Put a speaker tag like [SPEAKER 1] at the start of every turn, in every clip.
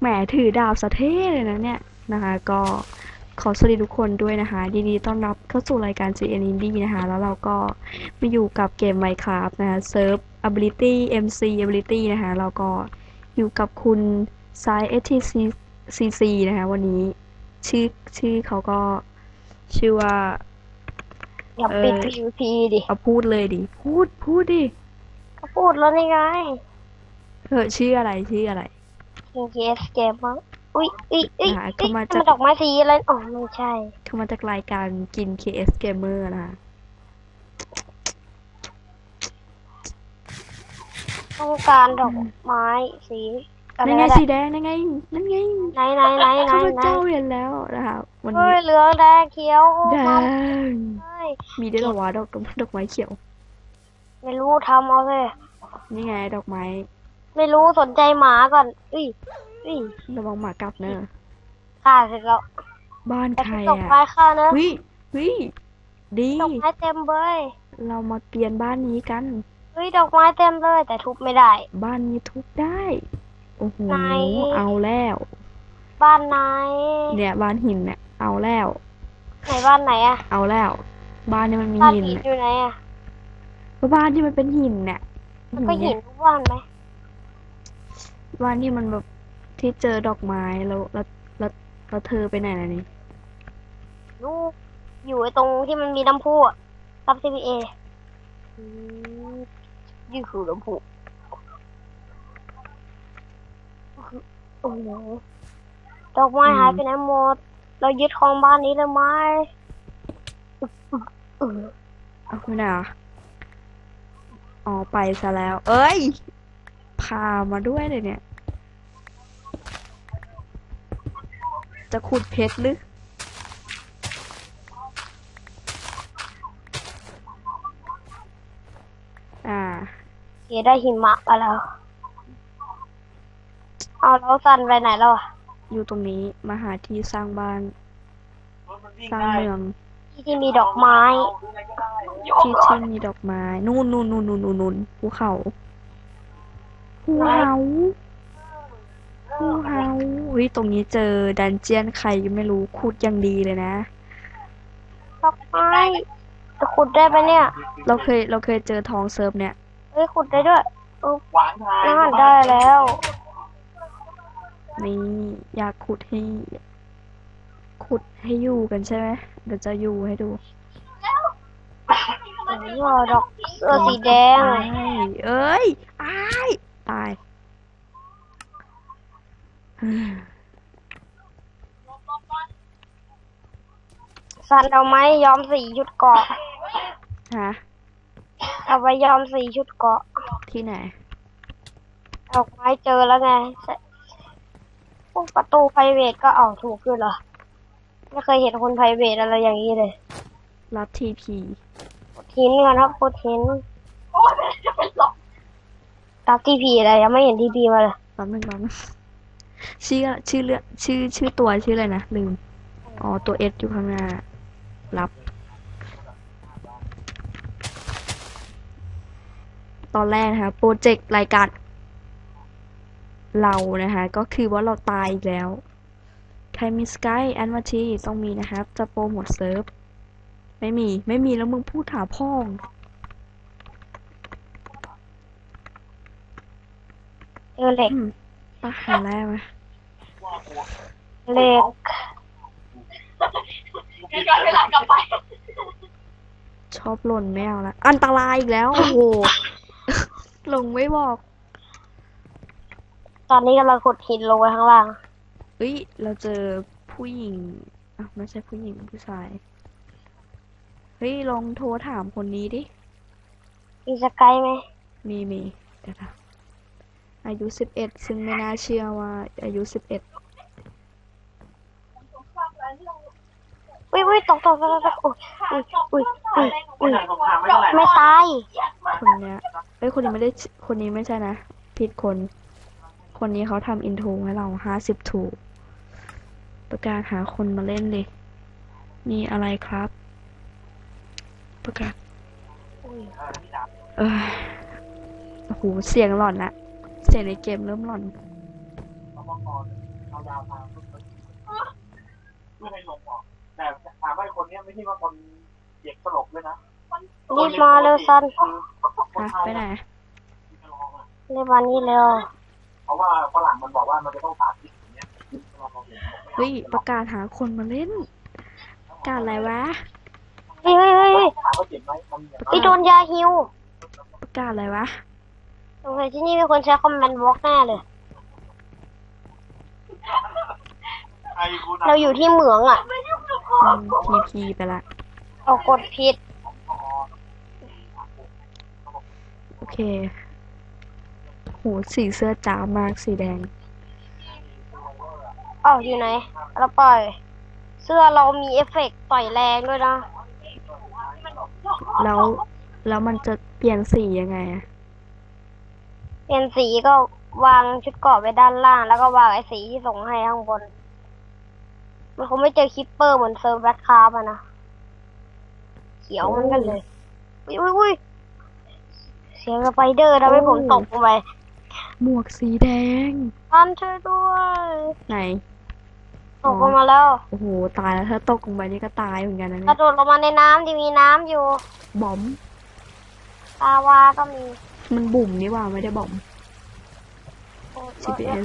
[SPEAKER 1] แหมถือดาบสะเท่เลยนะเนี่ยนะคะก็ขอสวัสดีทุกคนด้วยนะคะยินดีต้อนรับเข้าสู่รายการ GN Indie นะคะ แล้วเราก็มาอยู่กับเกม Minecraft นะคะเซิร์ฟ Ability MC Ability นะคะแล้วก็อยู่กับคุณไซาย STC CC นะคะ วันนี้ชื่อชื่อเขาก็ ชื่อว่า
[SPEAKER 2] อย่าปิด
[SPEAKER 1] เออ
[SPEAKER 2] PVP ดิ
[SPEAKER 1] เอาพูดเลยดิ พูดพูดดิ
[SPEAKER 2] ก็พูดแล้วนี่ไง
[SPEAKER 1] เออชื่ออะไรชื่ออะไร
[SPEAKER 2] KS เกมมั้งอุ้ยอุ้ยอุ้ย
[SPEAKER 1] อ่า
[SPEAKER 2] อุ้
[SPEAKER 1] เข้ายมา
[SPEAKER 2] มัน
[SPEAKER 1] จาก
[SPEAKER 2] ดอกไม้สีอะไรอ๋อไม่ใช่
[SPEAKER 1] เข้ามาจากรายการกิน KS Gamer นะคะ
[SPEAKER 2] ต้องการดอกไม้สีอะไร
[SPEAKER 1] นั่นไง
[SPEAKER 2] ก็ได้
[SPEAKER 1] สีแดงนั่นไงนั่นไง
[SPEAKER 2] ไหนไหนไหนไหน
[SPEAKER 1] ข้าพ
[SPEAKER 2] ไหน
[SPEAKER 1] เจ้าเห็นแล้วนะคะวัน
[SPEAKER 2] เฮ้
[SPEAKER 1] นี้
[SPEAKER 2] ยเหลืองแดงเขียวโอ้
[SPEAKER 1] แด
[SPEAKER 2] มางเลย
[SPEAKER 1] มีด้วยเหรอวะดอกดอกไม้เขียว
[SPEAKER 2] ไม่รู้ทำเอาเลย
[SPEAKER 1] นี่ไงดอกไม้
[SPEAKER 2] ไม่รู้สนใจหมาก่อนอุ้ยอุ้ย
[SPEAKER 1] ระวังหมากัดเนอะ
[SPEAKER 2] ฆ่าเสร็จแล้ว
[SPEAKER 1] บ้าน
[SPEAKER 2] แต่
[SPEAKER 1] ใคร
[SPEAKER 2] ดอก
[SPEAKER 1] อะ
[SPEAKER 2] ไม้ฆ่านะ
[SPEAKER 1] วิวิดี
[SPEAKER 2] ดอกไม้เต็มเลย
[SPEAKER 1] เรามาเปลี่ยนบ้านนี้กัน
[SPEAKER 2] เฮ้ยดอกไม้เต็มเลย แต่ทุบไม่ได้
[SPEAKER 1] บ้านนี้ทุบได้ โอ้โห
[SPEAKER 2] ไหน
[SPEAKER 1] เอาแล้ว
[SPEAKER 2] บ้านไหน
[SPEAKER 1] เนี่ยบ้านหินเนี่ยเอาแล้ว
[SPEAKER 2] ไหนบ้านไหนอะ
[SPEAKER 1] เอาแล้ว บ้านนี้มันมี
[SPEAKER 2] บ้าน
[SPEAKER 1] หิน
[SPEAKER 2] หิน
[SPEAKER 1] เนี่ย
[SPEAKER 2] อยู่ไหนอะ
[SPEAKER 1] ก็บ้านที่มันเป็นหินเนี่ย
[SPEAKER 2] ก็
[SPEAKER 1] เนี่
[SPEAKER 2] หิ
[SPEAKER 1] ย
[SPEAKER 2] นทุกบ้านไหม
[SPEAKER 1] บ้านที่มันแบบที่เจอดอกไม้แล้วแล้วแล้วแล้วเธอไปไหนล่ะนี่
[SPEAKER 2] ลูกอยู่ไอ้ตรงที่มันมีน้ำพุอะรับ CPA อืมนี่คือน้ำพุ อ้โหดอกไม้หายไปไหนหมด เรายึดของบ้านนี้เลยไหมเออ
[SPEAKER 1] เอาไปไหนอะอ๋อไปซะแล้ว เอ้ย พามาด้วยเลยเนี่ย จะขุดเพชรหรืออ่า
[SPEAKER 2] เสียได้หิมะมาแล้ว เอาแล้วสันไปไหนแล้วอะ
[SPEAKER 1] อยู่ตรงนี้มาหาที่สร้างบ้าน สร้างเมือง
[SPEAKER 2] ที่ที่มีดอกไม้
[SPEAKER 1] ที่ที่มีดอกไม้ นู่นนู่นนู่นนู่นนู่นนู่นภูเขาภูเขาภูเขาเฮ้ยตรงนี้เจอดันเจียนใครก็ไม่รู้ขุดอย่างดีเลยนะ
[SPEAKER 2] ดอกไม้จะขุดได้ปะเนี่ย
[SPEAKER 1] เราเคยเราเคยเจอทองเซิร์ฟเนี่ย
[SPEAKER 2] เฮ้ยขุดได้ด้วยเออน่าได้แล้ว
[SPEAKER 1] นี่อยากขุดให้ ขุดให้อยู่กันใช่ไหมเดี๋ยวจะอยู่ให้ดู
[SPEAKER 2] โอ้โหดอกเสื้อสีแดง
[SPEAKER 1] อ้ายเอ้ยอ้ายตายเฮ้ย
[SPEAKER 2] สันเอาไหมย้อมสีชุดเกาะ
[SPEAKER 1] ฮะ
[SPEAKER 2] เอาไปย้อมสีชุดเกาะ
[SPEAKER 1] ที่ไหน
[SPEAKER 2] ดอกไม้เจอแล้วไงใช่พ วกประตูไพรเวทก็เอาถูกด้วยเหรอ ไม่เคยเห็นคนไพรเวทอะไรอย่างนี้เลย
[SPEAKER 1] รับทีพี
[SPEAKER 2] กดหินก่อนครับกดหินรับทีพีอะไรยังไม่เห็นทีพีมาเลย
[SPEAKER 1] แป๊บนึงแป๊บนึงชื่อชื่อเรื่องชื่อชื่อตัวชื่ออะไรนะลืมอ๋อตัวเอสอยู่ข้างหน้ารับ ตอนแรกนะคะโปรเจกต์รายการ เรานะคะ ก็คือว่าเราตายอีกแล้วใครมีสกายแอนมาทีต้องมีนะครับ จะโปรโมทเซิร์ฟ ไม่มี ไม่มีแล้วมึงพูดถาพ่อง
[SPEAKER 2] เจอเหล็ก
[SPEAKER 1] อืมปะหาแรกไหม
[SPEAKER 2] เหล็ก
[SPEAKER 1] ชอบหล่นไม่เอาละอันตรายอีกแล้ว โอ้โหลงไม่บอก
[SPEAKER 2] ตอนนี้กำลังขุดหินลงไปข้างล่าง
[SPEAKER 1] เอ้ย เราเจอผู้หญิงอะไม่ใช่ผู้หญิงผู้ชาย เฮ้ย ลองโทรถามคนนี้ดิ
[SPEAKER 2] มีสกายไหม
[SPEAKER 1] มีมีเดี๋ยวนะอายุสิบเอ็ดซึ่งไม่น่าเชื่อว่า อายุสิบเอ็ด
[SPEAKER 2] อุ้ยอุ้ยตกตกตกตกอุ้ยอุ้ยอุ้ยอุ้ยไม่ตาย
[SPEAKER 1] คนเนี้ยเอ้ย คนนี้ไม่ได้ชื่อคนนี้ไม่ใช่นะ ผิดคน คนนี้เขาทำอินโทรให้เราห้าสิบถูก ประกาศหาคนมาเล่นเลยนี่อะไรครับ ประกาศ
[SPEAKER 2] อุ้ย
[SPEAKER 1] เอยโอ้โหเสียงหลอนอะเสียงในเกมเริ่มหลอน
[SPEAKER 3] ไม่ให้ลงออกแต่ถามว่าไอ้คนเนี้ยไม่ใช่ว่าคนเด็กตลกด้วยนะ
[SPEAKER 2] รีบมาเร็วซัน
[SPEAKER 3] คน
[SPEAKER 1] อะ
[SPEAKER 3] ไทย
[SPEAKER 1] ไปไหน
[SPEAKER 3] ที่จะลองอะ
[SPEAKER 2] รีบมานี่เร็ว
[SPEAKER 3] เพราะว่าฝรั่งมันบอกว่ามันจะต้องสาธิตอย่างเงี้ยเราลองเห็นผมไม่เอา
[SPEAKER 1] เฮ้ยประกาศหาคนมาเล่นประกาศอะไรวะ
[SPEAKER 2] เฮ้ยเฮ้ยเฮ้ยเฮ้ย
[SPEAKER 3] ถามว่าเจ็บไหมมันอย่าง
[SPEAKER 2] พี่โดนยาฮิว
[SPEAKER 1] ประกาศอะไรวะ
[SPEAKER 2] สงสัยที่นี่มีคนใช้คอมเมนต์บล็อกแน่เลย
[SPEAKER 3] ใครกูนะ
[SPEAKER 2] เราอยู่ที่เหมืองอะ
[SPEAKER 1] ทีพีไปละ
[SPEAKER 2] เอากดผิด
[SPEAKER 1] โอเคโหสีเสื้อจ้ามากสีแดง
[SPEAKER 2] อ้าวอยู่ไหนเราปล่อย เสื้อเรามีเอฟเฟกต์ต่อยแรงด้วยนะ
[SPEAKER 1] แล้วแล้วมันจะเปลี่ยนสียังไงอะ
[SPEAKER 2] เปลี่ยนสีก็วางชุดเกราะไว้ด้านล่าง แล้วก็วางไอ้สีที่ส่งให้ข้างบน มันคงไม่เจอคิปเปอร์เหมือนเซิร์ฟแบทคาร์บอะนะ เขียวเหมันกันเลยอุ้ยอุ้ยอุ้ยเสียงสไปเดอร์ทำให้ผมตกลงไป
[SPEAKER 1] หมวกสีแดง
[SPEAKER 2] ท่านช่วยด้วย
[SPEAKER 1] ไหน
[SPEAKER 2] ตกลงมาแล้ว
[SPEAKER 1] โอ้โหตายแล้วถ้าตกลงไปนี่ก็ตายเหมือนกันนะ
[SPEAKER 2] ก
[SPEAKER 1] เนี่
[SPEAKER 2] ระ
[SPEAKER 1] ย
[SPEAKER 2] โดดลงมาในน้ำที่มีน้ำอยู่
[SPEAKER 1] บอม
[SPEAKER 2] ตาวาก็มี
[SPEAKER 1] มันบุ่มนี่หว่าไม่ได้บอม GPS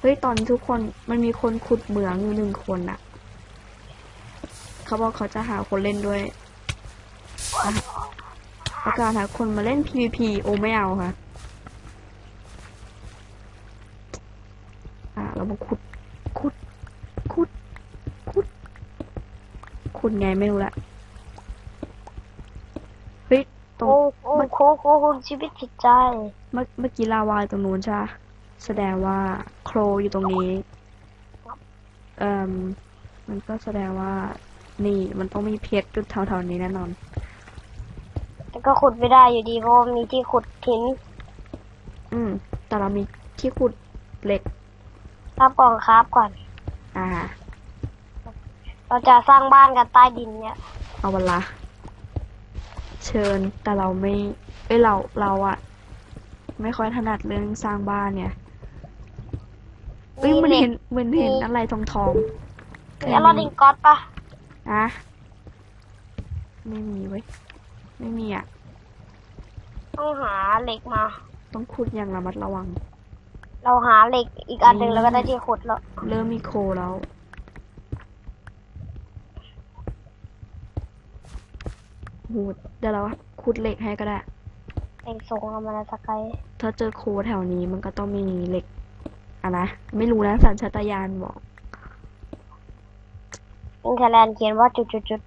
[SPEAKER 1] เฮ้ยตอนนี้ทุกคนมันมีคนขุดเหมืองอยู่หนึ่งคนอะเขาบอกเขาจะหาคนเล่นด้วยอะประกาศหาคนมาเล่น PVP โอไม่เอาค่ะ อะเรามาขุด ขุด ขุด ขุด ขุดไงไม่รู้ละเฮ้ยตรง
[SPEAKER 2] โอ้โอ้โคโคโคชีวิตจิตใจ
[SPEAKER 1] เมื่อเมื่อกี้ลาวายตรงนู้นใช่ปะแสดงว่าโครอยู่ตรงนี้ เอ่มมันก็แสดงว่า นี่มันต้องมีเพชรจุดแถวๆนี้แน่นอน
[SPEAKER 2] แต่ก็ขุดไม่ได้อยู่ดีเพราะว่ามีที่ขุดหิน
[SPEAKER 1] อืม แต่เรามีที่ขุดเหล็ก
[SPEAKER 2] รับกล่องคราฟก่อน
[SPEAKER 1] อ่า
[SPEAKER 2] เราจะสร้างบ้านกันใต้ดินเนี่ย
[SPEAKER 1] เอาวันละเชิญแต่เราไม่เอ้ยเราเราอะไม่ค่อยถนัดเรื่องสร้างบ้านเนี่ยเอ้ยมัน
[SPEAKER 2] เหล็
[SPEAKER 1] เห็
[SPEAKER 2] ก
[SPEAKER 1] นมันเห็นอะไรทองทองๆ
[SPEAKER 2] มีอลอดิงกอตปะ
[SPEAKER 1] อะไม่มีเว้ยไม่มีอะ
[SPEAKER 2] ต้องหาเหล็กมา
[SPEAKER 1] ต้องขุดอย่างระมัดระวัง
[SPEAKER 2] เราหาเหล็กอีกอันหนึ่งแล้วก็ได้ที่ขุดแล้ว
[SPEAKER 1] เริ่มมีโคแล้วโหเดี๋ยวเราขุดเหล็กให้ก็ได้
[SPEAKER 2] เหล็กส่งเอามาในสกาย
[SPEAKER 1] ถ้าเจอโคแถวนี้มันก็ต้องมีเหล็กอะนะ ไม่รู้นะสัญชาตญาณบอก
[SPEAKER 2] อินเทอร์แลนด์เขียนว่าจุดจุดจุด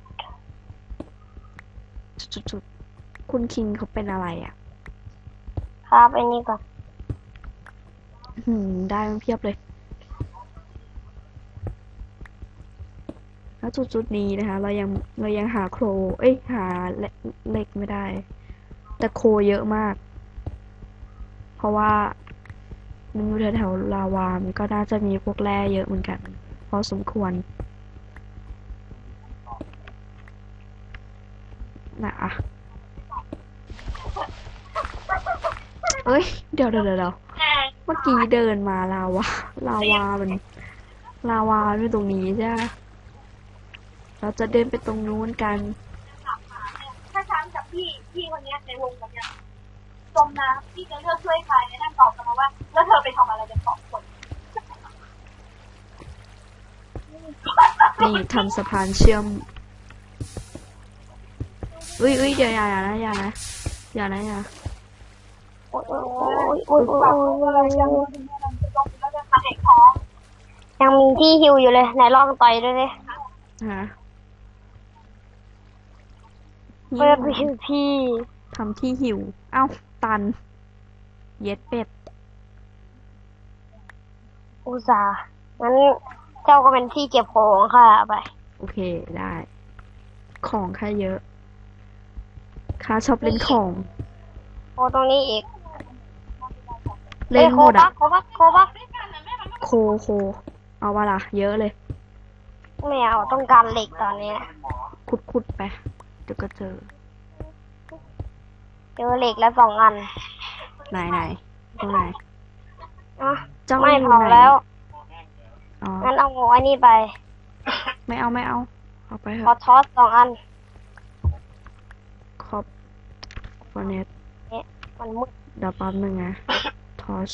[SPEAKER 1] จุดๆๆคุณคิงเขาเป็นอะไรอะ
[SPEAKER 2] ๆครับไอ้นี่ก่อน
[SPEAKER 1] หืมได้มันเพียบเลย แล้วจุดๆนี้นะคะ เรายังเรายังหาโคร เอ้ยหาเล็กเล็กไม่ได้ แต่โคเยอะมาก เพราะว่ามันอยู่แถวๆลาวามก็น่าจะมีพวกแร่เยอะเหมือนกัน พอสมควรนะอะเอ้ย เดี๋ยวเดี๋ยวเดี๋ยว เดี๋ยวเมื่อกี้เดินมาลาวาลาวามันลาวามันอยู่ตรงนี้ใช่ไหมเราจะเดินไปตรงนู้นกัน
[SPEAKER 4] ถ้าฉันกับพี่พี่คนเนี้ยในวงกับเนี่ยจมน้ำพี่จะเลือกช่วยใครในนั่นตอบกันมาว่า แล้วเธอไปทำอะไรกันสองคน
[SPEAKER 1] นี่ทำสะพานเชื่อมอุ้ยอุ้ยเดี๋ยวอย่าอย่านะอย่านะอย่านะอย่า
[SPEAKER 2] โอ้ยโอ้ยโอ้ยโอ้ยโอ้ยยั
[SPEAKER 4] งมีที่
[SPEAKER 2] ฮิวอยู่เลยไหนลองต่อยด้วยดิ
[SPEAKER 1] ฮะ
[SPEAKER 2] เปิด
[SPEAKER 1] หิ
[SPEAKER 2] วิ
[SPEAKER 1] ว
[SPEAKER 2] พี่
[SPEAKER 1] ทำที่หิว เอ้า ตัน เย็ดเป็ด
[SPEAKER 2] อุตส่าห์งั้นเจ้าก็เป็นที่เก็บของค่ะไป
[SPEAKER 1] โอเคได้ ของค่าเยอะ ค่าชอบเล่นของ
[SPEAKER 2] โอ้ตรงนี้อีก
[SPEAKER 1] เล่นหมด
[SPEAKER 2] อ้ย
[SPEAKER 1] อะ
[SPEAKER 2] โคบักโคบักโคบัก
[SPEAKER 1] โคโค เอาวะล่ะ เยอะเลย
[SPEAKER 2] ไม่เอาต้องการเหล็กตอนนี้
[SPEAKER 1] ขุดขุดไปเดี๋ยวก็เจอ
[SPEAKER 2] เจอเหล็กแล้วสองอัน
[SPEAKER 1] ไหนไหนตรงไหน
[SPEAKER 2] อะ
[SPEAKER 1] เจ้า
[SPEAKER 2] ไม่
[SPEAKER 1] อยู่
[SPEAKER 2] เผา
[SPEAKER 1] ไหน
[SPEAKER 2] แล้ว
[SPEAKER 1] อ๋อ
[SPEAKER 2] งั้นเอาไอ้นี่ไป
[SPEAKER 1] ไม่เอาไม่เอา เอาไปเถ
[SPEAKER 2] ขอ
[SPEAKER 1] อะ
[SPEAKER 2] ทอสสองอัน
[SPEAKER 1] ครอบฟอเนต
[SPEAKER 2] มันมืด
[SPEAKER 1] เดี๋ยวแป๊บนึงนะ ทอช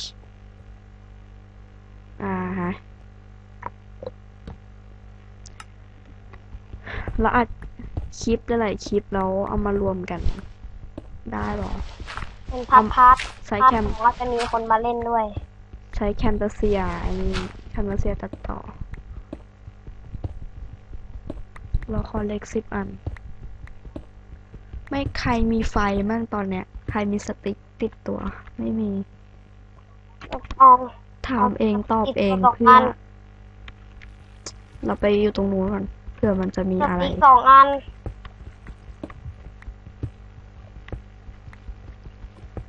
[SPEAKER 1] อ่าฮะแล้วอัดคลิปได้หลายคลิปแล้วเอามารวมกัน ได้เหรอ
[SPEAKER 2] เป็นพาร์ทพาร์ท
[SPEAKER 1] ใช้
[SPEAKER 2] พาร์ท
[SPEAKER 1] แคม
[SPEAKER 2] ของเราจะมีคนมาเล่นด้วย
[SPEAKER 1] ใช้แคมตัสเซียไอ้นี่แคมตัสเซียตัดต่อ เราขอเล็กสิบอัน ไม่ใครมีไฟมั่งตอนเนี้ย ใครมีสติ๊กติดตัว ไม่มี
[SPEAKER 2] เอา
[SPEAKER 1] ถามเองตอบเอง
[SPEAKER 2] ติดตัว
[SPEAKER 1] เพื่อ
[SPEAKER 2] สองอัน
[SPEAKER 1] เราไปอยู่ตรงนู้นก่อนเผื่อมันจะมี
[SPEAKER 2] ส
[SPEAKER 1] อะไร
[SPEAKER 2] ติ๊กสองอัน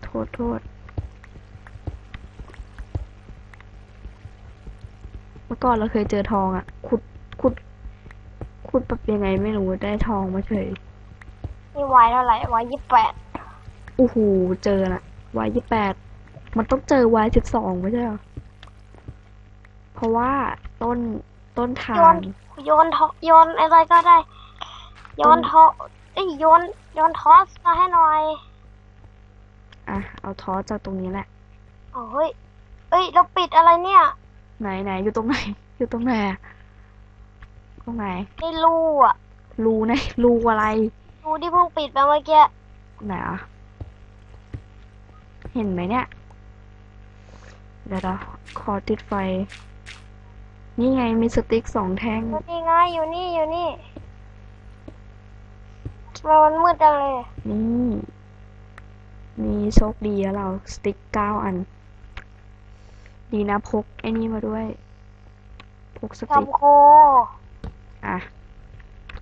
[SPEAKER 1] โทษโทษเมื่อก่อนเราเคยเจอทองอะ ขุดขุดขุดแบบยังไงไม่รู้ได้ทองมาเฉย
[SPEAKER 2] นี่ไวเท่าไหร่ไวยี่สิบแปด
[SPEAKER 1] โอ้โหเจอละวายยี่แปด มันต้องเจอวายสิบสองไม่ใช่เหรอ เพราะว่าต้นต้นทา
[SPEAKER 2] โย
[SPEAKER 1] ง
[SPEAKER 2] นโยนทอโยนอะไรก็ได้ โยนทอเอ้ยโยนโยนทอสมาให้หน่อย
[SPEAKER 1] อะ เอาทอสจากตรงนี้แหละ
[SPEAKER 2] อ๋อเฮ้ยเอ้ยเราปิดอะไรเนี่ย
[SPEAKER 1] ไหนไหนอยู่ตรงไหน อยู่ตรงไหนอะตรงไหน
[SPEAKER 2] ไม่รู้อะ
[SPEAKER 1] รูไหนรูอะไร
[SPEAKER 2] รูที่เพิ่งปิดไปเมื่อกี้
[SPEAKER 1] ไหนอะ เห็นไหมเนี่ย เดี๋ยวเราขอติดไฟ นี่ไงมีสติ๊กสองแท่ง
[SPEAKER 2] อยู่นี่ไงอยู่นี่อยู่นี่ทำไมมันมืดจังเลย
[SPEAKER 1] นี่มีโชคดีแล้วเราสติ๊กเก้าอัน ดีนะพกไอ้นี่มาด้วย พกสติ๊ก
[SPEAKER 2] ทำโค
[SPEAKER 1] อะ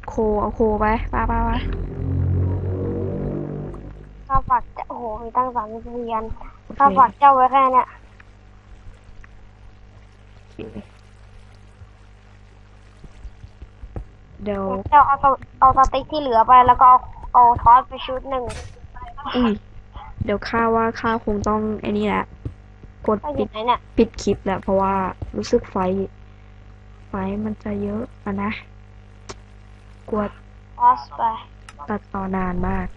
[SPEAKER 1] โคเอาโคไปไป้าป้าป้า
[SPEAKER 2] ข้าฝากเจ้าโอ้โหมีตั้งสามสิบเหรียญ
[SPEAKER 1] โอ
[SPEAKER 2] ข้า
[SPEAKER 1] เค
[SPEAKER 2] ฝากเจ้าไว้แค่เนี้ย
[SPEAKER 1] โอ เคเดี๋ยว
[SPEAKER 2] เจ้าเอาสเอาสติ๊กที่เหลือไปแล้วก็เอาเอาทอสไปชุดหนึ่ง
[SPEAKER 1] อุ้ยเดี๋ยวข้าว่าข้าคงต้องไอ้นี่แหละ กด
[SPEAKER 2] ก็อ
[SPEAKER 1] ปิ
[SPEAKER 2] ยู่
[SPEAKER 1] ด
[SPEAKER 2] ไหนเนี่ย
[SPEAKER 1] ปิดคลิปแหละเพราะว่ารู้สึกไฟ ไฟมันจะเยอะอะนะกลัว
[SPEAKER 2] ทอสไป
[SPEAKER 1] ตัดต่อนานมาก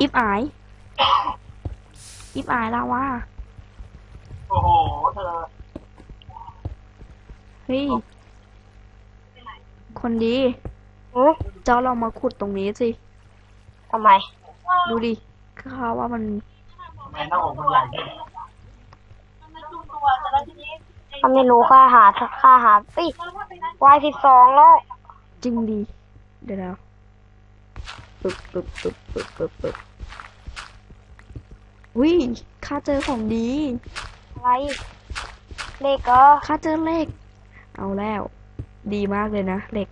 [SPEAKER 1] อิฟอายอิฟอายแล้วว่า
[SPEAKER 3] โอ้โห เธอ
[SPEAKER 1] เฮ้ย คนดี
[SPEAKER 2] หือ
[SPEAKER 1] เจ้าลองมาขุดตรงนี้สิ
[SPEAKER 2] ทำไม
[SPEAKER 1] ดูดิข้าว่ามัน
[SPEAKER 3] ทำไมหน้าอกมันใหญ่ขึ้น
[SPEAKER 4] มันไม่จูตัวแต่แล้วทีนี้ไอ้
[SPEAKER 2] ถ้าไม่รู้ค่าหาค่าหาเอ้ย
[SPEAKER 4] เราถ้าไปนั่ง
[SPEAKER 2] วายสิบสองแล้ว
[SPEAKER 1] จริงดี เดี๋ยวแล้วปึ๊บปึ๊บปึ๊บปึ๊บปึ๊บปึ๊บอุ้ยข้าเจอของดี
[SPEAKER 2] อะไร เหลขเหรอ
[SPEAKER 1] ข้าเจอเหล็ก เอาแล้ว ดีมากเลยนะเหล็ก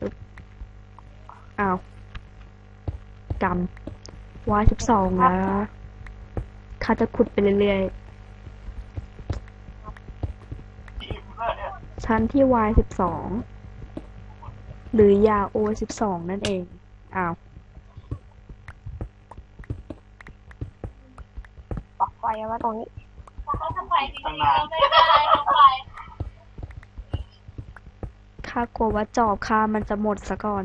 [SPEAKER 1] อึ๊บอ้าวกำวายสิบสองนะข้าจะขุดไปเรื่อยๆ ชั้นที่ y สิบสอง หรือยา o สิบสองนั่นเองอ้าว
[SPEAKER 2] ปักไฟเอาไว้ตรงนี้
[SPEAKER 4] เขาทำไมจริงๆเราไม่ได้อะไรเขาไป
[SPEAKER 1] ข้ากลัวว่าจอบข้ามันจะหมดซะก่อน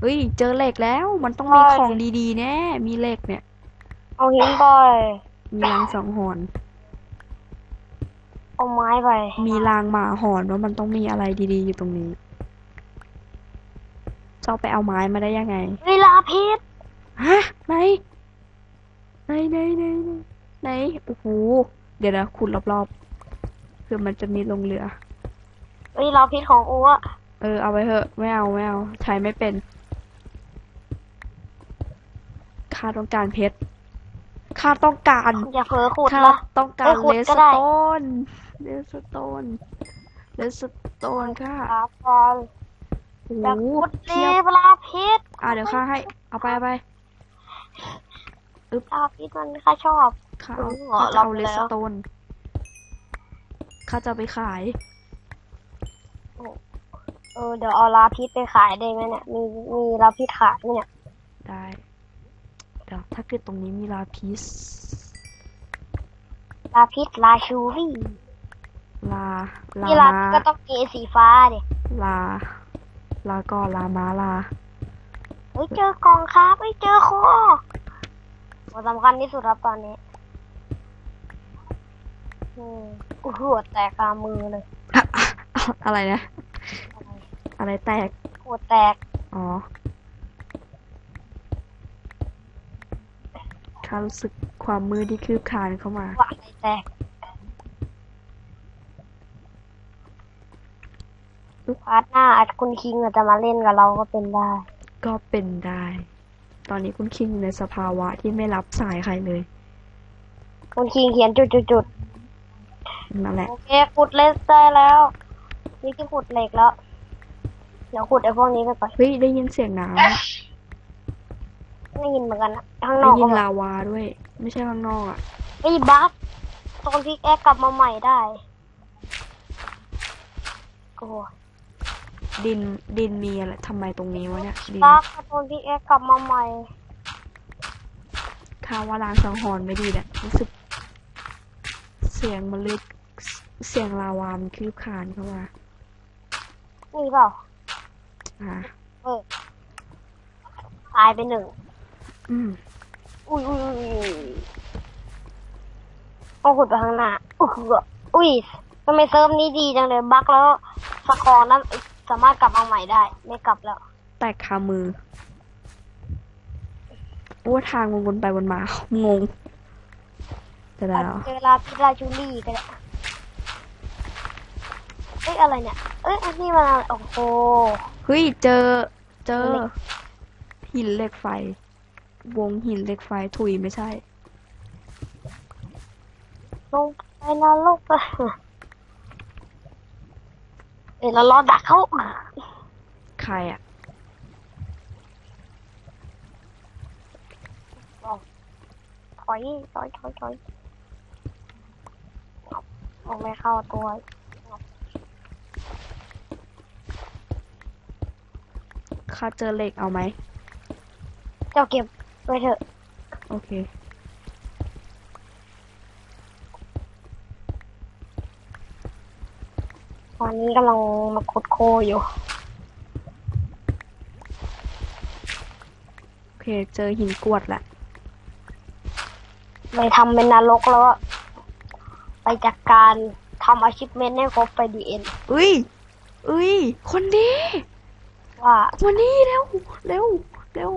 [SPEAKER 1] เฮ้ย เจอเหล็กแล้ว มันต้องมี
[SPEAKER 2] ใช่
[SPEAKER 1] ของดีๆ แน่ มีเหล็กเนี่ย
[SPEAKER 2] เอาหินไป
[SPEAKER 1] มีรางสังหรณ์
[SPEAKER 2] เอาไม้ไป
[SPEAKER 1] มีรางหมาหอนว่ามันต้องมีอะไรดีๆ อยู่ตรงนี้ เจ้าไปเอาไม้มาได้ยังไง
[SPEAKER 2] เวลาพิษ
[SPEAKER 1] ฮะไหน ไหนไหนไหนไหนไหนโอ้โหเดี๋ยวนะขุดรอบๆเพื่อมันจะมีลงเรือ
[SPEAKER 2] เวลาพิษของอูอะ
[SPEAKER 1] เออเอาไปเถอะไม่เอาไม่เอาใช้ไม่เป็นข้าต้องการเพชรข้าต้องการ
[SPEAKER 2] อย่าเผลอขุด
[SPEAKER 1] ข้า
[SPEAKER 2] ละ
[SPEAKER 1] ต้องการ
[SPEAKER 2] เอ้ยขุด
[SPEAKER 1] เลส
[SPEAKER 2] ก็ได้
[SPEAKER 1] โตนเลสโตนเลสโตนค่ะ
[SPEAKER 2] ครับพอ
[SPEAKER 1] โอ้
[SPEAKER 2] อย่า
[SPEAKER 1] โห
[SPEAKER 2] ขุด
[SPEAKER 1] เพี
[SPEAKER 2] ดี
[SPEAKER 1] ยบ
[SPEAKER 2] เวลาพิษ
[SPEAKER 1] อะเดี๋ยวข้าให้เอาไปเอาไป
[SPEAKER 2] เวลาพิษมันข้าชอบ
[SPEAKER 1] ข้าเอา
[SPEAKER 2] อ๋อ
[SPEAKER 1] ข้าจะเอา
[SPEAKER 2] รับ
[SPEAKER 1] เล
[SPEAKER 2] แล้
[SPEAKER 1] ส
[SPEAKER 2] ว
[SPEAKER 1] โตนข้าจะเอาไปขาย
[SPEAKER 2] เออเดี๋ยวเอาลาพิษไปขายได้ไหมเนี่ย มีมีลาพิษขายไหมเนี่ย
[SPEAKER 1] ได้ เดี๋ยวถ้าเกิดตรงนี้มีลาพิส
[SPEAKER 2] ลาพิษลาชูรี่
[SPEAKER 1] ลา ลา
[SPEAKER 2] นี่ลา
[SPEAKER 1] มา
[SPEAKER 2] ก็ต้องเกสีฟ้าดิ
[SPEAKER 1] ลา ลาก็ลามาลา
[SPEAKER 2] เฮ้ยเจอกองครับเฮ้ยเจอคอ ตัวสำคัญที่สุดครับตอนนี้อืมกูหัวแตกกลางมือเลย
[SPEAKER 1] อะไรนะ อะไรแตก
[SPEAKER 2] หัวแตก
[SPEAKER 1] อ๋อข้ารู้สึกความมืดที่คืบคลานเข้ามา
[SPEAKER 2] หัวอะไรแตกพาร์ทหน้าอาจคุณคิงอาจจะมาเล่นกับเราก็เป็นได้
[SPEAKER 1] ก็เป็นได้ ตอนนี้คุณคิงอยู่ในสภาวะที่ไม่รับสายใครเลย
[SPEAKER 2] คุณคิงเขียนจุดจุดจุด
[SPEAKER 1] นั่นแหละ
[SPEAKER 2] โอเคขุดเลสได้แล้ว นี่ที่ขุดเหล็กแล้ว เดี๋ยวขุดไอ้พวกนี้ไปก่อน
[SPEAKER 1] เฮ้ยได้ยินเสียงน้
[SPEAKER 2] ไม่ยินเหมือนกันนะข้างำน
[SPEAKER 1] ได้
[SPEAKER 2] อก
[SPEAKER 1] ยิ
[SPEAKER 2] ก็
[SPEAKER 1] น
[SPEAKER 2] แบบ
[SPEAKER 1] ลาวาด้วย ไม่ใช่ข้างนอกอะ
[SPEAKER 2] ไอ้บัฟตอนพิกแอคกลับมาใหม่ได้โอ้โห
[SPEAKER 1] ดินดินมีอะไรทำไมตรงนี้วะเนี่ยดิน
[SPEAKER 2] บัฟตอนพิกแอคกลับมาใหม่
[SPEAKER 1] ข้าว่าล้างสังหรณ์ไม่ดีแหละรู้สึก เสียงมันเลยเสียงลาวามันคืบคลานเข้ามา
[SPEAKER 2] นี่เปล่า
[SPEAKER 1] อ่า
[SPEAKER 2] เออตายไปหนึ่ง
[SPEAKER 1] อืม
[SPEAKER 2] อุ้ยอุ้ยอุ้ยต้องขุดไปข้างหน้าอุ้ยอุ้ยทำไมเซิร์ฟนี้ดีจังเลยบักแล้วสกอร์นั้น สามารถกลับมาใหม่ได้ ไม่กลับแล้ว
[SPEAKER 1] แตกคามือว่าทางมันวนไปวนมา งงแต่แล้ว
[SPEAKER 2] เจอลาพิลาจูลี่กันแล้วเอ้ยอะไรเนี่ย เอ้ยอันนี้มันอะไรโอ้โห
[SPEAKER 1] เฮ้ยเจอ เจอ
[SPEAKER 2] เหล็ก
[SPEAKER 1] หินเหล็กไฟ วงหินเหล็กไฟถุยไม่ใช่
[SPEAKER 2] ลงไปนรกเลย เอ้ยเรารอดักเขา
[SPEAKER 1] ใครอะ
[SPEAKER 2] ถอยถอยถอยถอยมองไม่เข้าตัว
[SPEAKER 1] ข้าเจอเหล็กเอาไหม
[SPEAKER 2] เจ้าเก็บไว้เถอะ
[SPEAKER 1] โอเค
[SPEAKER 2] ตอนนี้กำลังมาขุดโคอยู่
[SPEAKER 1] โอเค เจอหินกรวดแหละ
[SPEAKER 2] ไปทำเป็นนรกแล้วอะไปจัดกการทำอาชีพเมนให้ครบไปดีเอ็น
[SPEAKER 1] อุ้ยอุ้ย คนดี
[SPEAKER 2] ว่า
[SPEAKER 1] วันนี้เร็ว เร็ว เร็ว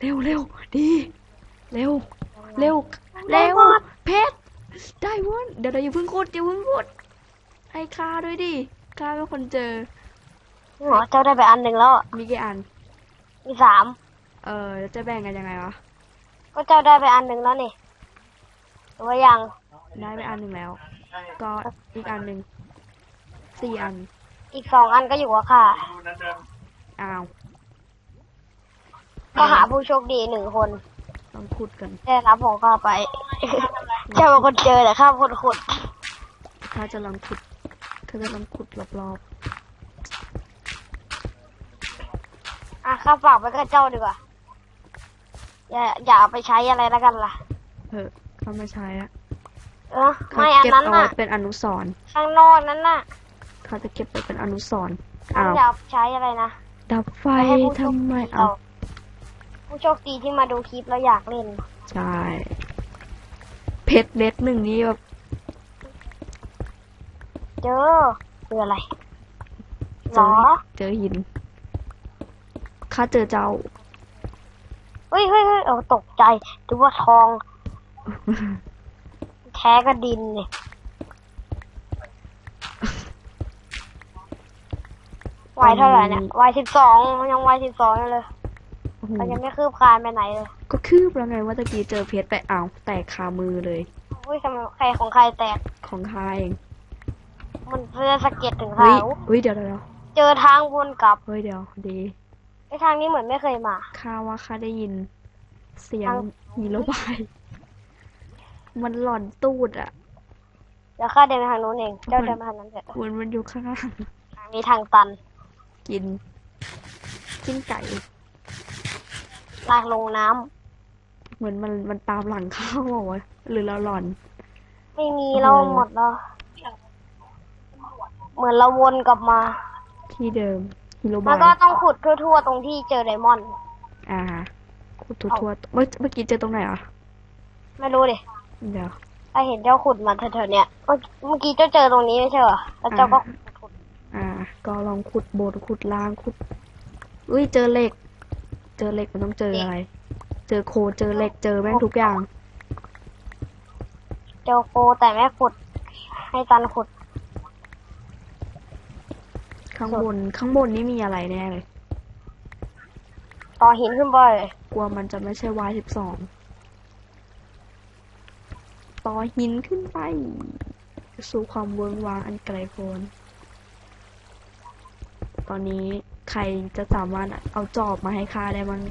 [SPEAKER 1] เร็ว เร็ว ดี เร็ว เร็ว เร็ว เพชร ได้เวันเดี๋ยวเราอย่าเพิ่งขุดอย่าเพิ่งขุด ให้ข้าด้วยดิข้าเป็นคนเจอ
[SPEAKER 2] อ๋อเจ้าได้ไปอันหนึ่งแล้วอะ
[SPEAKER 1] มีกี่อัน
[SPEAKER 2] มีสาม
[SPEAKER 1] เออแล้วจะแบ่งกันยังไงวะ
[SPEAKER 2] ก็เจ้าได้ไปอันหนึ่งแล้วนี่หรือว่ายัง
[SPEAKER 1] ได้ไปอันหนึ่งแล้ว ก็อีกอันหนึ่งสี่อัน
[SPEAKER 2] อีกสองอันก็อยู่กับข้า
[SPEAKER 3] ดูนั้นเดิม
[SPEAKER 1] อ้าว
[SPEAKER 2] ก็หาผู้โชคดีหนึ่งคน
[SPEAKER 1] ต้องขุดกัน
[SPEAKER 2] ได้รับของข้าไป เจ้าเป็นคนเจอแต่ข้าเป็นคนขุด
[SPEAKER 1] ข้าจะลองขุด ข้าจะลองขุดรอบ
[SPEAKER 2] อะข้าฝากไว้กับเจ้าดีกว่า อย่าอย่าเอาไปใช้อะไรแล้วกันล่ะ
[SPEAKER 1] ๆเออข้าไม่ใช้ละ
[SPEAKER 2] เออ
[SPEAKER 1] ข้า
[SPEAKER 2] ไม่อัน
[SPEAKER 1] เก็บ
[SPEAKER 2] นั้น
[SPEAKER 1] เอาไว้
[SPEAKER 2] น่ะ
[SPEAKER 1] เป็นอนุสรณ์
[SPEAKER 2] ข้างนอกนั้นน่ะ
[SPEAKER 1] ข้าจะเก็บไปเป็นอนุสรณ์
[SPEAKER 2] ท่าน
[SPEAKER 1] อ้าว
[SPEAKER 2] อย่าเอาไปใช้อะไรนะ
[SPEAKER 1] ดับไฟ
[SPEAKER 2] ไปให้ผู้โช
[SPEAKER 1] ทำ
[SPEAKER 2] ค
[SPEAKER 1] ไม
[SPEAKER 2] ดี
[SPEAKER 1] เอา
[SPEAKER 2] เราผู้โชคดีที่มาดูคลิปแล้วอยากเล่น
[SPEAKER 1] ใช่เพชรเล็ดหนึ่งนี่แบบ
[SPEAKER 2] เจอคืออะไร
[SPEAKER 1] เจ
[SPEAKER 2] หร
[SPEAKER 1] อ
[SPEAKER 2] อ
[SPEAKER 1] เจอหินข้าเจอเจ้า
[SPEAKER 2] เฮ้ยเฮ้ยเฮ้ยเออตกใจดูว่าทอง แท้ก็ดินเนี่ยวัยเท่าไหร่เนี่ยวัยสิบสองยังวัยสิบสองอยู่เลย
[SPEAKER 1] โอ้โห
[SPEAKER 2] มันยังไม่คืบคลานไปไหนเลย
[SPEAKER 1] ก็คืบแล้วไงว่าตะกี้เจอเพชรไปอ้าวแตกคามือเลย
[SPEAKER 2] อุ้ยทำไมใครของใครแตก
[SPEAKER 1] ของข้าเอง
[SPEAKER 2] มันเพื่อสะเก็ดถึง
[SPEAKER 1] เฮ้ย
[SPEAKER 2] เขา
[SPEAKER 1] เฮ้ยเดี๋ยวเดี๋ยวเดี๋ยว
[SPEAKER 2] เจอทางวนกลับ
[SPEAKER 1] เฮ้ยเดี๋ยวดี
[SPEAKER 2] ไอ้ทางนี้เหมือนไม่เคยมา
[SPEAKER 1] ข้าว่าข้าได้ยิน เสียง
[SPEAKER 2] ทาง
[SPEAKER 1] ฮีโร่บาย มันหล่อนตูดอะ
[SPEAKER 2] เดี๋ยวข้าเดินไปทางนู้นเอง เจ้าเดินมาทางนั้นเถอะ
[SPEAKER 1] มันมันอยู่ข้างล่าง
[SPEAKER 2] ทางนี้ทางตัน
[SPEAKER 1] กินกินไก่
[SPEAKER 2] ลากลงน้ำ
[SPEAKER 1] เหมือนมันมันตามหลังเข้าบอกว่าวะหรือเราหล่อน
[SPEAKER 2] ไม่มีแล้วหมดแล้ว เหมือนเราวนกลับมา
[SPEAKER 1] ที่เดิมฮิโร
[SPEAKER 2] แล้
[SPEAKER 1] บา
[SPEAKER 2] วยก็ต้องขุดทั่วๆตรงที่เจอไดมอนด์
[SPEAKER 1] อ่าขุดทั่วๆเมื่อเมื่อกี้เจอตรงไหนอะ
[SPEAKER 2] ไม่รู้ดิ
[SPEAKER 1] เดี๋ยว
[SPEAKER 2] ถ้าเห็นเจ้าขุดมาแถวๆเนี้ยเมื่อเมื่อกี้เจ้าเจอตรงนี้ไม่ใช่เหรอ แล้วเจ้าก็ขุดขุด
[SPEAKER 1] อ่า ก็ลองขุดบนขุดล่างขุดอุ้ยเจอเหล็ก เจอเหล็กมันต้องเจออะไร เจอโคเจอเหล็กเจอแม่งทุกอย่าง
[SPEAKER 2] เจอโคแต่ไม่ขุด ให้ตันขุด
[SPEAKER 1] ข้างบนข้างบนนี่มีอะไรแน่เลย
[SPEAKER 2] ต่อหินขึ้นไป
[SPEAKER 1] กลัวมันจะไม่ใช่วายสิบสองต่อหินขึ้นไป สู่ความเวิงว้างอันไกลโพ้นตอนนี้ใครจะสามารถเอาจอบมาให้ข้าได้มั้ง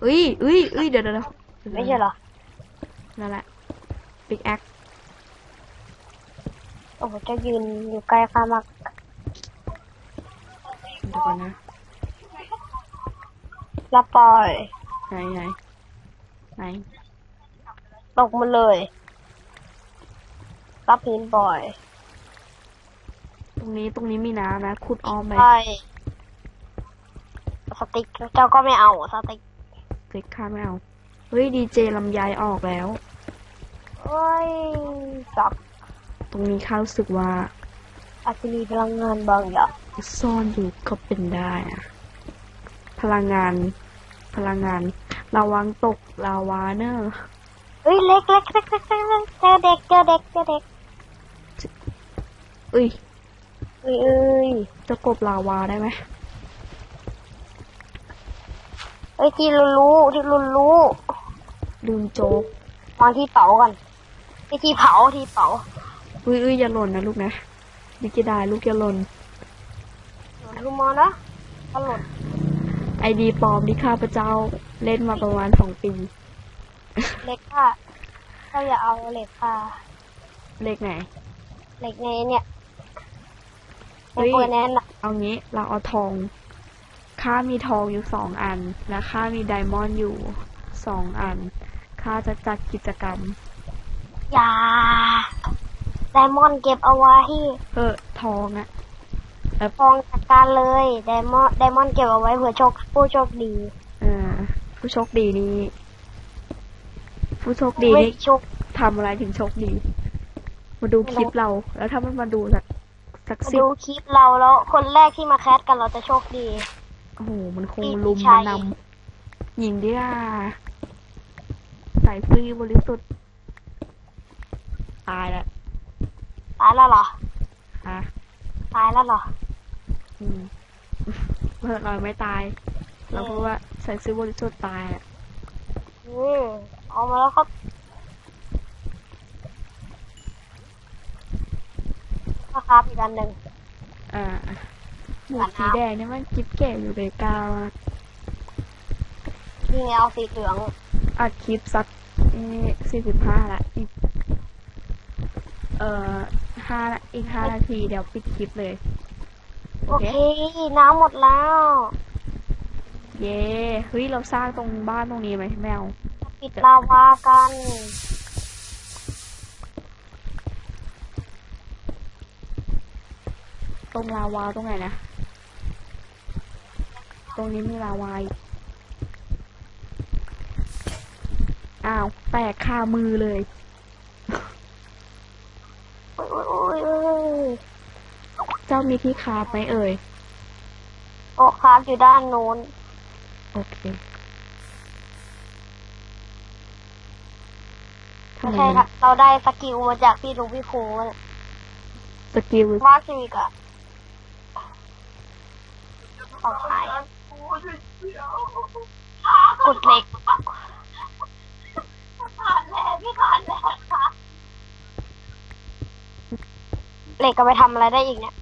[SPEAKER 1] เอ้ยเอ้ยเอ้ยเดี๋ยวเดี๋ยวเดี๋ยว
[SPEAKER 2] ไม่ใช่เหรอ
[SPEAKER 1] นั่นแหละ Big Axe
[SPEAKER 2] โอ้โหเจ้ายืนอยู่ใกล้ข้ามาก
[SPEAKER 1] เดี๋ยวก่อนนะ
[SPEAKER 2] รับปล่อย
[SPEAKER 1] ไหนไหนไหน
[SPEAKER 2] ตกมาเลยรับหินปล่อย
[SPEAKER 1] ตรงนี้ตรงนี้มีน้ำนะขุดอ้อมไป
[SPEAKER 2] ใช่สติ๊กเจ้าก็ไม่เอาสติ๊ก
[SPEAKER 1] เล็กข้าไม่เอาเฮ้ยดีเจลำไยออกแล้ว
[SPEAKER 2] เอ้ยสัก
[SPEAKER 1] ตรงนี้ข้ารู้สึกว่า
[SPEAKER 2] อาจจะมีพลังงานบางอย่าง
[SPEAKER 1] ซ่อนอยู่ก็เป็นได้อะพลังงาน พลังงานระวังตกลาวาเนอะ
[SPEAKER 2] เฮ้ยเล็กเล็กเล็กเล็กเล็กเล็กเจอเด็กเจอเด็กเจอเด็ก
[SPEAKER 1] เอ้ย
[SPEAKER 2] เอ้ยเอ้ย
[SPEAKER 1] จะกบลาวาได้ไหม
[SPEAKER 2] เอ้ยที่รู้รู้ที่รู้รู้
[SPEAKER 1] ลืมโจ๊ก
[SPEAKER 2] วางที่เผากันไอ้ที่เผาที่เผา
[SPEAKER 1] อุ้ยอุ้ยอย่าหล่นนะลูกนะดิจิดายลูกอย่าหล่น
[SPEAKER 2] หนุนคือมอนะตลด
[SPEAKER 1] ไอดีปลอมที่ข้าพเจ้าเล่นมาประมาณสองปี
[SPEAKER 2] เล็กค่ะถ้าอย่าเอาเหล็กค่ะ
[SPEAKER 1] เลขไหน
[SPEAKER 2] เหล็กในเนี่ยใน
[SPEAKER 1] เฮ้ย
[SPEAKER 2] ปืนแน่นอะ
[SPEAKER 1] เอางี้เราเอาทองข้ามีทองอยู่สองอัน และข้ามีไดมอนด์อยู่สองอันข้าจะจัดกิจกรรม
[SPEAKER 2] อย่าไดมอนด์เก็บเอาไว้
[SPEAKER 1] เออทองอะ
[SPEAKER 2] ฟองจัดการเลยไดมอนด์ไดมอนด์เก็บเอาไว้เผื่อโชคผู้โชคดี
[SPEAKER 1] เออผู้โชคดีนี้ผู้โชคดี
[SPEAKER 2] ไม่
[SPEAKER 1] นี่
[SPEAKER 2] โชค
[SPEAKER 1] ทำอะไรถึงโชคดี มาดูคลิปเรา แล้วถ้ามันมาดูสักสัก
[SPEAKER 2] มา
[SPEAKER 1] สิบ
[SPEAKER 2] ดูคลิปเราแล้ว คนแรกที่มาแคสกันเราจะโชคดี
[SPEAKER 1] โอ้โหมันคง
[SPEAKER 2] พี่
[SPEAKER 1] ลุม
[SPEAKER 2] ชั
[SPEAKER 1] มายนำหญิงดิอาใส่ฟรีบริสุทธิ์ตายแล้ว
[SPEAKER 2] ตายแล้วเหรอ
[SPEAKER 1] ฮะ
[SPEAKER 2] ตายแล้วเหรอ
[SPEAKER 1] อืมเมื่อเราไม่ตาย เราพูดว่าใส่ซื้อบริสุทธิ์ตายอะ
[SPEAKER 2] อืมเอามาแล้วครับก็ครับอีกอันหนึ่ง
[SPEAKER 1] อ่าหมวกสีแดงเนี่ยมันกิ๊บเก๋อยู่เลยกาวอะ
[SPEAKER 2] นี่ไงเอาสีเหลือง
[SPEAKER 1] อัดคลิปสักสี่สิบห้าละอีกเอ่อห้าอีกห้านาทีเดี๋ยวปิดคลิปเลย
[SPEAKER 2] โอเคน้ำหมดแล้ว
[SPEAKER 1] เย้เฮ้ยเราสร้างตรงบ้านตรงนี้ไหมแมว
[SPEAKER 2] ปิดลาวากัน
[SPEAKER 1] ตรงลาวาตรงไหนนะ ตรงนี้มีลาวาอีกอ้าว แตกคามือเลย
[SPEAKER 2] โอ้ยโอ้ยโอ้ยโอ้ย
[SPEAKER 1] เจ้ามีที่คาบไหมเอ่ย
[SPEAKER 2] โอ้ครับอยู่ด้านโน้น
[SPEAKER 1] โอเคทำ
[SPEAKER 2] ไม่
[SPEAKER 1] ไม
[SPEAKER 2] ใช่
[SPEAKER 1] มัน
[SPEAKER 2] ค่ะเราได้สกิลมาจากพี่ลุงพี่ครูเนี่ย
[SPEAKER 1] สกิล
[SPEAKER 2] ว่าคิวิกอะเอาขายกดเหล็ก
[SPEAKER 4] ผ่านแล้วพี่ผ่านแล้วค่ะ
[SPEAKER 2] เหล็กก็ไปทำอะไรได้อีกเนี่ย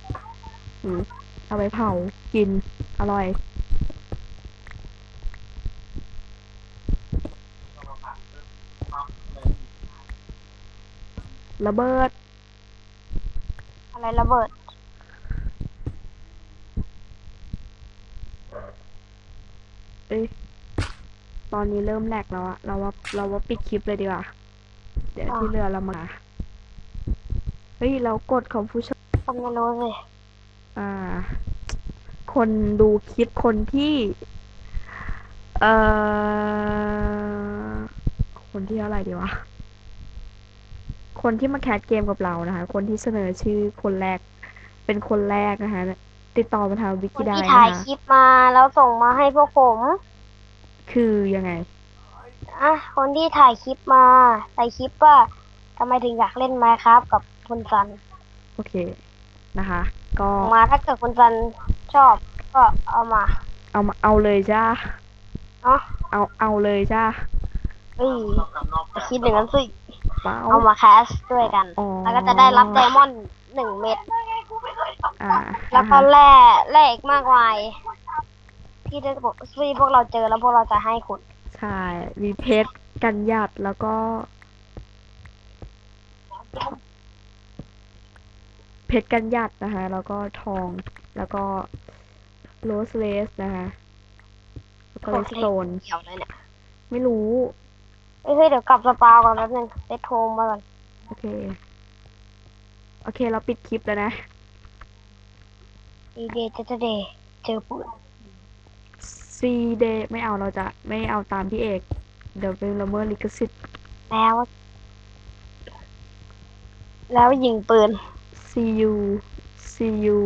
[SPEAKER 1] อืมเอาไปเผากิน อร่อย
[SPEAKER 3] เระ
[SPEAKER 1] เบิด
[SPEAKER 2] อะไรระเบิด
[SPEAKER 1] เอ้ย ตอนนี้เริ่มแหลกแล้วอะเราว่าเราว่าปิดคลิปเลยดีกว่า เดี๋ยว
[SPEAKER 2] อะ
[SPEAKER 1] ที่เหลือเรามา เฮ้ย เรากดของผู้ชม
[SPEAKER 2] ก็ไม่รู้สิ
[SPEAKER 1] อ่า คนดูคลิปคนที่ เอ่อ คนที่เท่าไหร่ดีวะ คนที่มาแคสเกมกับเรานะคะ คนที่เสนอชื่อคนแรก เป็นคนแรกนะคะ ติดต่อมาทางวิ
[SPEAKER 2] ค
[SPEAKER 1] กิ
[SPEAKER 2] น
[SPEAKER 1] ได้
[SPEAKER 2] ที่
[SPEAKER 1] นะ
[SPEAKER 2] ถ่าย
[SPEAKER 1] คะ
[SPEAKER 2] คลิปมาแล้วส่งมาให้พวกผม
[SPEAKER 1] คือยังไง
[SPEAKER 2] อะคนที่ถ่ายคลิปมาใส่คลิปว่าทำไมถึงอยากเล่นไมครับกับคุณซัน
[SPEAKER 1] โอเค นะคะ ก็
[SPEAKER 2] ส่งมาถ้าเกิดคุณซันชอบ ก็เอามา
[SPEAKER 1] เอามาเอาเลยจ้า
[SPEAKER 2] เนาะ
[SPEAKER 1] เอาเอาเลยจ้า
[SPEAKER 2] เฮ้ย
[SPEAKER 3] กับนอก
[SPEAKER 2] อย่าคิดอย่างนั้นสิ
[SPEAKER 1] เปล่า
[SPEAKER 2] เอามาแคสด้วยกัน
[SPEAKER 1] อ๋อ
[SPEAKER 2] แล้วก็จะได้รับไดมอนด์หนึ่งเม็ด
[SPEAKER 1] อ่า
[SPEAKER 2] แล้วก็
[SPEAKER 1] นะคะ
[SPEAKER 2] แร่แร่อีกมากมายที่ได้บอกที่พวกเราเจอแล้วพวกเราจะให้คุณ
[SPEAKER 1] ใช่ มีเพชรกันหยัดแล้วก็ เพชรกันหยัดนะคะ แล้วก็ทอง แล้วก็โรสเลสนะคะแล้วก็เลสโตน
[SPEAKER 2] เกี่ยวเลยเนี่ย
[SPEAKER 1] ไม่รู้
[SPEAKER 2] เอ้ยเฮ้ยเดี๋ยวกลับสปาวก่อนแป๊บนึงเซตโฮมมาก่อน
[SPEAKER 1] โอเค โอเค เราปิดคลิปแล้วนะ
[SPEAKER 2] ดีเดย์เจเดย์เจอปืน
[SPEAKER 1] ซีเดไม่เอาเราจะไม่เอาตามพี่เอก เดี๋ยวเป็นละเมิดลิขสิทธิ์
[SPEAKER 2] แล้ว แล้วยิงปืน
[SPEAKER 1] see you see you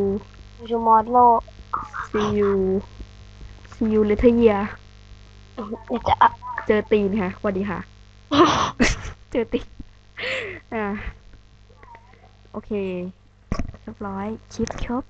[SPEAKER 2] ชูมอดโล
[SPEAKER 1] see you see you later year
[SPEAKER 2] เดี๋ยวจะอะ
[SPEAKER 1] เจอตีนค่ะสวัสดีค่ะ เจอตีน อ่า โอเคเรียบร้อยคลิปจบ